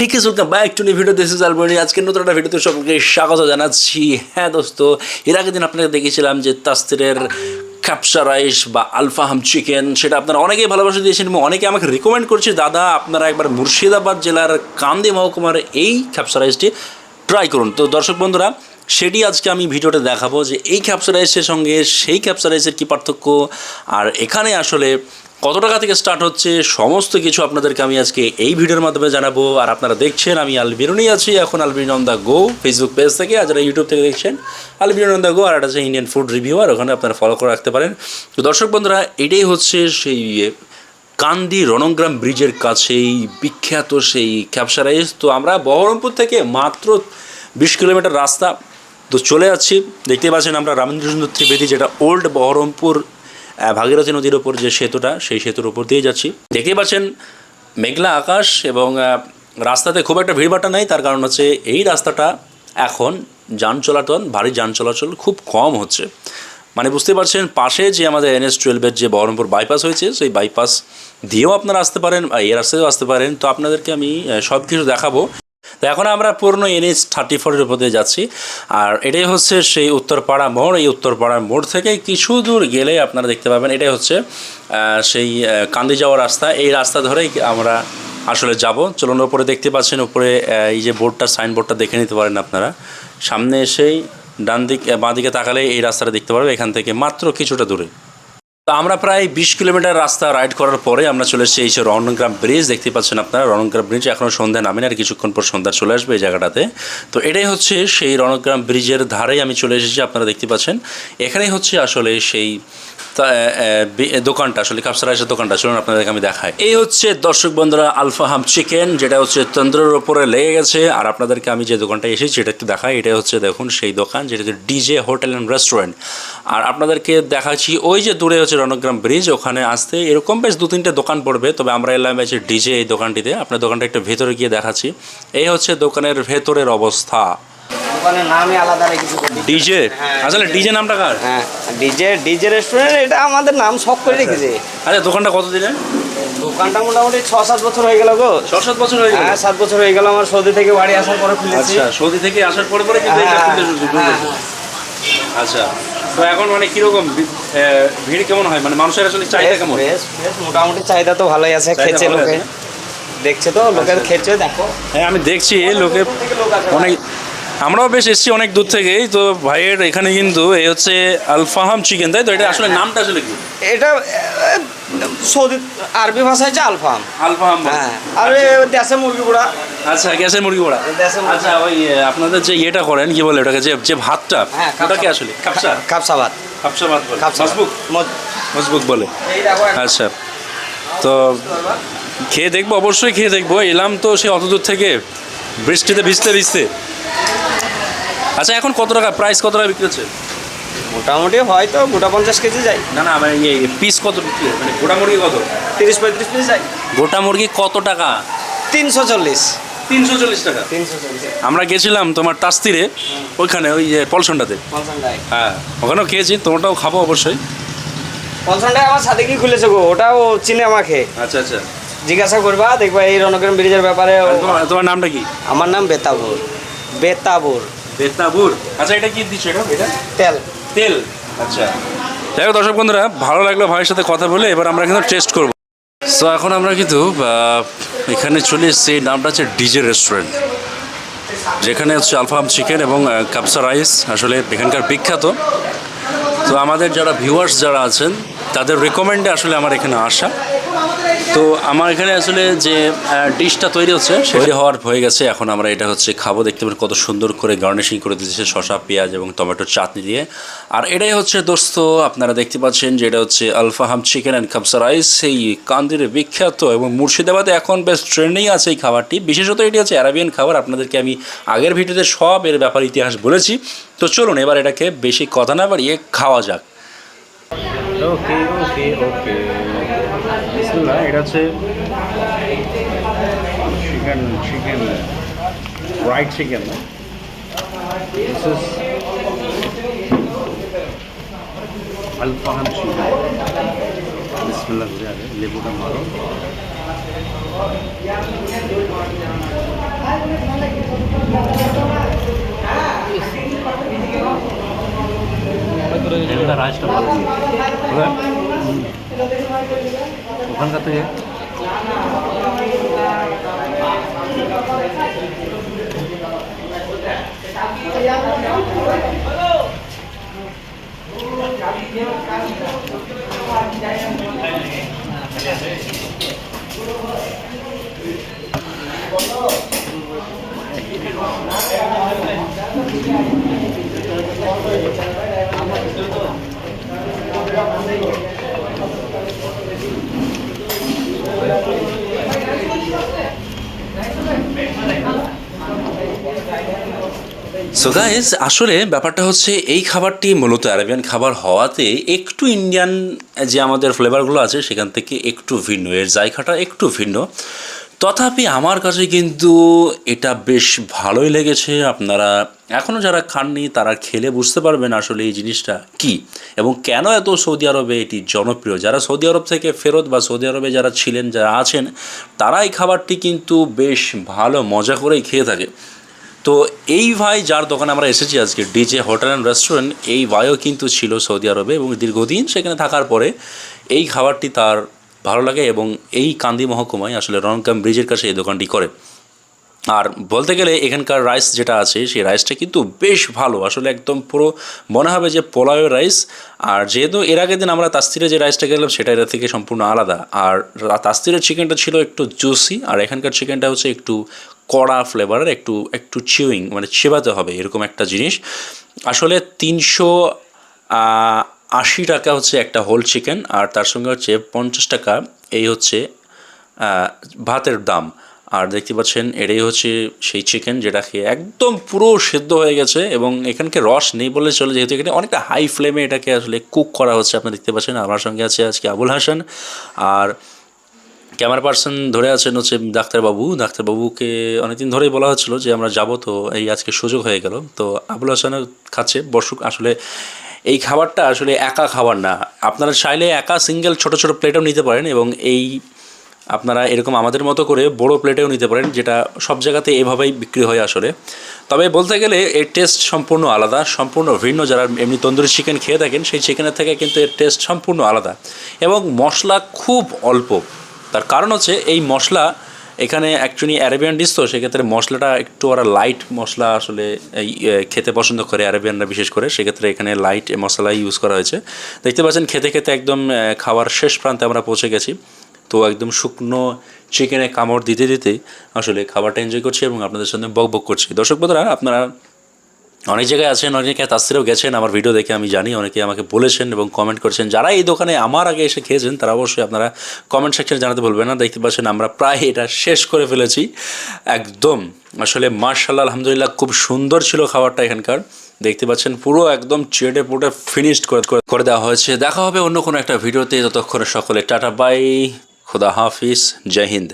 Hey guys welcome back to new video this is আলবনি আজকের নতুন একটা ভিডিওতে সকলকে স্বাগত জানাচ্ছি। হ্যাঁ দোস্ত, এর আগের দিন আপনাকে দেখেছিলাম যে তাস্তিরের ক্যাপসা রাইস বা আলফাহাম চিকেন সেটা আপনারা অনেকেই ভালোবাসা দিয়েছেন এবং অনেকে আমাকে রিকমেন্ড করছে, দাদা, আপনারা একবার মুর্শিদাবাদ জেলার কান্দি মহকুমার এই ক্যাপসা রাইসটি ট্রাই করুন। তো দর্শক বন্ধুরা, সেটি আজকে আমি ভিডিওতে দেখাবো যে এই ক্যাপসা রাইসের সঙ্গে সেই ক্যাপসা রাইসের কী পার্থক্য, আর এখানে আসলে কত টাকা থেকে স্টার্ট হচ্ছে, সমস্ত কিছু আপনাদেরকে আমি আজকে এই ভিডিওর মাধ্যমে জানাব। আর আপনারা দেখছেন, আমি আলবিরুনি আছি, এখন Albirun on the go Facebook page থেকে, আর যারা ইউটিউব থেকে দেখছেন আলবিরুন অন দ্য গো, আর একটা আছে ইন্ডিয়ান ফুড রিভিউ আর ওখানে আপনারা ফলো করে রাখতে পারেন। তো দর্শক বন্ধুরা, এটাই হচ্ছে সেই কান্দি রণংগ্রাম ব্রিজের কাছেই বিখ্যাত সেই ক্যাপসা রাইস তো আমরা বহরমপুর থেকে মাত্র বিশ কিলোমিটার রাস্তা তো চলে যাচ্ছি। দেখতে পাচ্ছেন আমরা রামেন্দ্র সুন্দর ত্রিবেদী, যেটা ওল্ড বহরমপুর ভাগীরথী নদীর ওপর যে সেতুটা, সেই সেতুর উপর দিয়ে যাচ্ছি। দেখতেই পাচ্ছেন, মেঘলা আকাশ এবং রাস্তাতে খুব একটা ভিড়ভাট্টা নেই। তার কারণ হচ্ছে এই রাস্তাটা এখন যান চলাচল, ভারী যান চলাচল খুব কম হচ্ছে। মানে বুঝতে পারছেন, পাশে যে আমাদের এনএস টুয়েলভের যে বহরমপুর বাইপাস হয়েছে, সেই বাইপাস দিয়েও আপনারা আসতে পারেন এই রাস্তাতেও আসতে পারেন। তো আপনাদেরকে আমি সব কিছু দেখাবো। তো এখন আমরা পুরনো এনএস থার্টি ফোরের উপর দিয়ে যাচ্ছি। আর এটাই হচ্ছে সেই উত্তরপাড়া মোড়। এই উত্তরপাড়ার মোড় থেকে কিছু দূর গেলে আপনারা দেখতে পাবেন, এটাই হচ্ছে সেই কান্দি যাওয়ার রাস্তা। এই রাস্তা ধরেই আমরা আসলে যাব। চলুন ওপরে দেখতে পাচ্ছেন, উপরে এই যে বোর্ডটা, সাইনবোর্ডটা দেখে নিতে পারেন আপনারা। সামনে এসেই ডান দিক বাঁ দিকে তাকালে এই রাস্তাটা দেখতে পারবে। এখান থেকে মাত্র কিছুটা দূরে। তো আমরা প্রায় বিশ কিলোমিটার রাস্তা রাইড করার পরে আমরা চলে এসেছি এই যে রণগ্রাম ব্রিজ, দেখতে পাচ্ছেন আপনারা, রণগ্রাম ব্রিজ এখনও সন্ধ্যা নামেন আর কিছুক্ষণ পর সন্ধ্যা চলে আসবে এই জায়গাটাতে। তো এটাই হচ্ছে সেই রণগ্রাম ব্রিজের ধারেই আমি চলে এসেছি, আপনারা দেখতে পাচ্ছেন। এখানেই হচ্ছে আসলে সেই দোকানটা, আসলে কাপসা রাইসের দোকানটা, চলুন আপনাদেরকে আমি দেখাই। এই হচ্ছে দর্শক বন্ধুরা আলফাহাম চিকেন, যেটা হচ্ছে তন্দ্রের ওপরে লেগে গেছে। আর আপনাদেরকে আমি যে দোকানটা এসেছি, সেটা একটু দেখাই। এটা হচ্ছে দেখুন সেই দোকান যেটা হচ্ছে ডিজে হোটেল অ্যান্ড রেস্টুরেন্ট। আর আপনাদেরকে দেখাচ্ছি, ওই যে দূরে হচ্ছে রণগ্রাম ব্রিজ ওখানে আসতে এরকম বেশ দু তিনটে দোকান পড়বে তবে আমরা এলাম হচ্ছে ডিজে এই দোকানটিতে। আপনার দোকানটা একটু ভেতরে গিয়ে দেখাচ্ছি। এই হচ্ছে দোকানের ভেতরের অবস্থা। দোকানের নামই আলাদা রেখেছি ডিজে আসলে ডিজে নামটা কার? হ্যাঁ ডিজে ডিজে রেস্টুরেন্ট এটা আমাদের নাম শখ করে রেখেছে দোকানটা কত দিলেন দোকানটা মোটামুটি ছ সাত বছর হয়ে গেল গো। ছ সাত বছর হয়ে গেল? হ্যাঁ সাত বছর হয়ে গেল আমার সৌদি থেকে বাড়ি আসার পরে খুলেছি। আচ্ছা সৌদি থেকে আসার পরে পরে কিন্তু এটা হ্যাঁ, হ্যাঁ, করেছে। আচ্ছা তো এখন মানে কীরকম? ভিড় কেমন হয়? মানে মানুষের আসলে চাহিদা কেমন? মোটামুটি চাহিদা তো ভালোই আছে ভালো লোকে। দেখছে তো লোকের খেছে দেখো। হ্যাঁ আমি দেখছি লোকে অনেক আমরাও বেশ এসেছি অনেক দূর থেকেই তো ভাইয়ের এখানে কিন্তু এই হচ্ছে আলফাহাম চিকেন তাই তো? এটা আসলে নামটা আসলে কি? এটা সৌদি আরবি ভাষায় হচ্ছে আলফাম আলফাহাম হ্যাঁ আর ওই দেশে মুরগি গুড়া আচ্ছা গ্যাসের মুরগি পোড়া। আচ্ছা ওই আপনাদের যে ইয়েটা করেন কি বলে ওটাকে যে যে ভাতটা হ্যাঁ, ওটা কি আসলে? কাপসা? কাপসা ভাত। ভাত বলে। মজবুক মজ- মজবুক বলে। আচ্ছা। তো খেয়ে দেখব অবশ্যই খেয়ে দেখব। এলাম তো সে অত দূর থেকে। বৃষ্টিতে ভিজতে ভিজতে। আচ্ছা এখন কত টাকা? প্রাইস কত টাকা বিক্রি হচ্ছে? মোটামুটি হয়তো গোটা পঞ্চাশ কেজি যায়। না না মানে ইয়ে পিস কত? বিক্রি মানে গোটা মুরগি কত? তিরিশ পঁয়ত্রিশ পিস যায়। গোটা মুরগি কত টাকা? তিনশো চল্লিশ। তিনশো চল্লিশ টাকা। তিনশো চল্লিশ। আমরা গেছিলাম তোমার তাস্তিরে ওইখানে ওই যে পলসনটাতে। হ্যাঁ ওখানেও খেয়েছি তোমারটাও খাব অবশ্যই। পঞ্চান্নটায় আমার সাথে কি খুলেছে গো? ওটাও চিনে আমাকে। আচ্ছা আচ্ছা। জিজ্ঞাসা করবা দেখবা এই রণগ্রাম ব্রিজের ব্যাপারে তোমার তোমার নামটা কি? আমার নাম বেতাবুর। বেতাবুর। বেতাবুর। আচ্ছা এটা কি দিচ্ছ এটা? এটা? তেল। তেল। আচ্ছা। যাই হোক দর্শক বন্ধুরা ভালো লাগল ভাইয়ের সাথে কথা বলে এবার আমরা কিন্তু টেস্ট করব। সো এখন আমরা কিন্তু এখানে চলে এসেছি, নামটা হচ্ছে ডিজে রেস্টুরেন্ট যেখানে হচ্ছে আলফাম চিকেন এবং কাপসা রাইস, আসলে এখানকার বিখ্যাত। তো আমাদের যারা ভিউয়ার্স যারা আছেন, তাদের রেকমেন্ডে আসলে আমার এখানে আসা। তো আমার এখানে আসলে যে ডিশটা তৈরি হচ্ছে তৈরি হওয়ার হয়ে গেছে। এখন আমরা এটা হচ্ছে খাব। দেখতে পাবেন কত সুন্দর করে গার্নিশিং করে দিয়েছে শসা পেঁয়াজ এবং টমেটো চাটনি দিয়ে। আর এটাই হচ্ছে দোস্ত আপনারা দেখতে পাচ্ছেন যে এটা হচ্ছে alfaham chicken and kabsa rice. এই কান্দিরে বিখ্যাত এবং মুর্শিদাবাদে এখন বেশ ট্রেন্ডিং আছে এই খাবারটি। বিশেষত এটি হচ্ছে অ্যারাবিয়ান খাবার। আপনাদেরকে আমি আগের ভিডিওতে সব এর ব্যাপার ইতিহাস বলেছি। তো চলুন এবার এটাকে বেশি কথা না বাড়িয়ে খাওয়া যাক। ওকে ওকে ওকে বিসমিল্লাহ এটা হচ্ছে chicken chicken fried chicken this is alfaham chicken বিসমিল্লাহ করে আগে লেবুটা মারো রাইসটা ভালো ওখান- হুম। ওখানকার থেকে সো গাইজ আসলে ব্যাপারটা হচ্ছে এই খাবারটি মূলত আরবিয়ান খাবার হওয়াতে একটু ইন্ডিয়ান যে আমাদের ফ্লেভারগুলো আছে, সেখান থেকে একটু ভিন্ন। এর জায়গাটা একটু ভিন্ন। তথাপি আমার কাছে কিন্তু এটা বেশ ভালোই লেগেছে। আপনারা এখনও যারা খাননি, তারা খেলে বুঝতে পারবেন আসলে এই জিনিসটা কি এবং কেন এত সৌদি আরবে এটি জনপ্রিয়। যারা সৌদি আরব থেকে ফেরত বা সৌদি আরবে যারা ছিলেন, যারা আছেন তারা এই খাবারটি কিন্তু বেশ ভালো মজা করেই খেয়ে থাকে। তো এই ভাই যার দোকানে আমরা এসেছি আজকে, ডিজে হোটেল অ্যান্ড রেস্টুরেন্ট, এই ভাইও কিন্তু ছিল সৌদি আরবে এবং দীর্ঘদিন সেখানে থাকার পরে এই খাবারটি তার ভালো লাগে এবং এই কান্দি মহকুমায় আসলে রনকাম ব্রিজের কাছে এই দোকানটি করে। আর বলতে গেলে এখানকার রাইস যেটা আছে, সেই রাইসটা কিন্তু বেশ ভালো। আসলে একদম পুরো মনে হবে যে পোলাওয়ের রাইস আর যেহেতু এর আগের দিন আমরা তাস্তিরে যে রাইসটা গেলাম সেটা এর থেকে সম্পূর্ণ আলাদা। আর তাস্তিরের চিকেনটা ছিল একটু জুসি আর এখানকার চিকেনটা হচ্ছে একটু কড়া ফ্লেভারের একটু একটু চিউইং মানে চেবাতে হবে, এরকম একটা জিনিস। আসলে তিনশো আশি টাকা হচ্ছে একটা হোল চিকেন আর তার সঙ্গে হচ্ছে পঞ্চাশ টাকা, এই হচ্ছে ভাতের দাম। আর দেখতে পাচ্ছেন, এটাই হচ্ছে সেই চিকেন যেটা খেয়ে একদম পুরো সেদ্ধ হয়ে গেছে, এবং এখানকে রস নেই বলে চলে, যেহেতু এখানে অনেকটা হাই ফ্লেমে এটাকে আসলে কুক করা হচ্ছে, আপনি দেখতে পাচ্ছেন, আমার সঙ্গে আছে আজকে আবুল হাসান। আর ক্যামেরা পার্সন ধরে আছেন হচ্ছে ডাক্তারবাবু। ডাক্তারবাবুকে অনেকদিন ধরেই বলা হচ্ছিল যে, আমরা যাব, তো এই আজকে সুযোগ হয়ে গেল। তো আবুল হাসানও খাচ্ছে, বসুক, আসলে এই খাবারটা আসলে একা খাবার না। আপনারা চাইলে একা সিঙ্গেল ছোট ছোট প্লেটও নিতে পারেন এবং এই আপনারা এরকম আমাদের মতো করে বড় প্লেটেও নিতে পারেন, যেটা সব জায়গাতে এভাবেই বিক্রি হয় আসলে। তবে বলতে গেলে এর টেস্ট সম্পূর্ণ আলাদা, সম্পূর্ণ ভিন্ন। যারা এমনি তন্দুরি চিকেন খেয়ে থাকেন, সেই চিকেনের থেকে কিন্তু এর টেস্ট সম্পূর্ণ আলাদা। এবং মশলা খুব অল্প। তার কারণ হচ্ছে এই মশলা এখানে অ্যাকচুয়ালি অ্যারেবিয়ান ডিশ তো সেক্ষেত্রে মশলাটা একটু ওরা লাইট মশলা আসলে খেতে পছন্দ করে অ্যারেবিয়ানরা বিশেষ করে, সেক্ষেত্রে এখানে লাইট মশলাই ইউজ করা হয়েছে। দেখতে পাচ্ছেন খেতে খেতে একদম খাওয়ার শেষ প্রান্তে আমরা পৌঁছে গেছি। তো একদম শুকনো চিকেনে কামড় দিতে দিতে আসলে খাবারটা এনজয় করছি এবং আপনাদের সঙ্গে বক বক করছি। দর্শক বন্ধুরা, আপনারা অনেক জায়গায় আছেন, অনেকে তাস্তিরেও গেছেন, আমার ভিডিও দেখে আমি জানি, অনেকে আমাকে বলেছেন এবং কমেন্ট করেছেন। যারা এই দোকানে আমার আগে এসে খেয়েছেন, তারা অবশ্যই আপনারা কমেন্ট সেকশনে জানাতে বলবেন না। দেখতে পাচ্ছেন আমরা প্রায় এটা শেষ করে ফেলেছি। একদম, আসলে মার্শাল্লাহ আলহামদুলিল্লাহ, খুব সুন্দর ছিল খাবারটা এখানকার। দেখতে পাচ্ছেন, পুরো একদম চেটে পুটে ফিনিশড করে দেওয়া হয়েছে। দেখা হবে অন্য কোনো একটা ভিডিওতে ততক্ষণে সকলে টাটা বাই খুদা হাফিজ, জয় হিন্দ।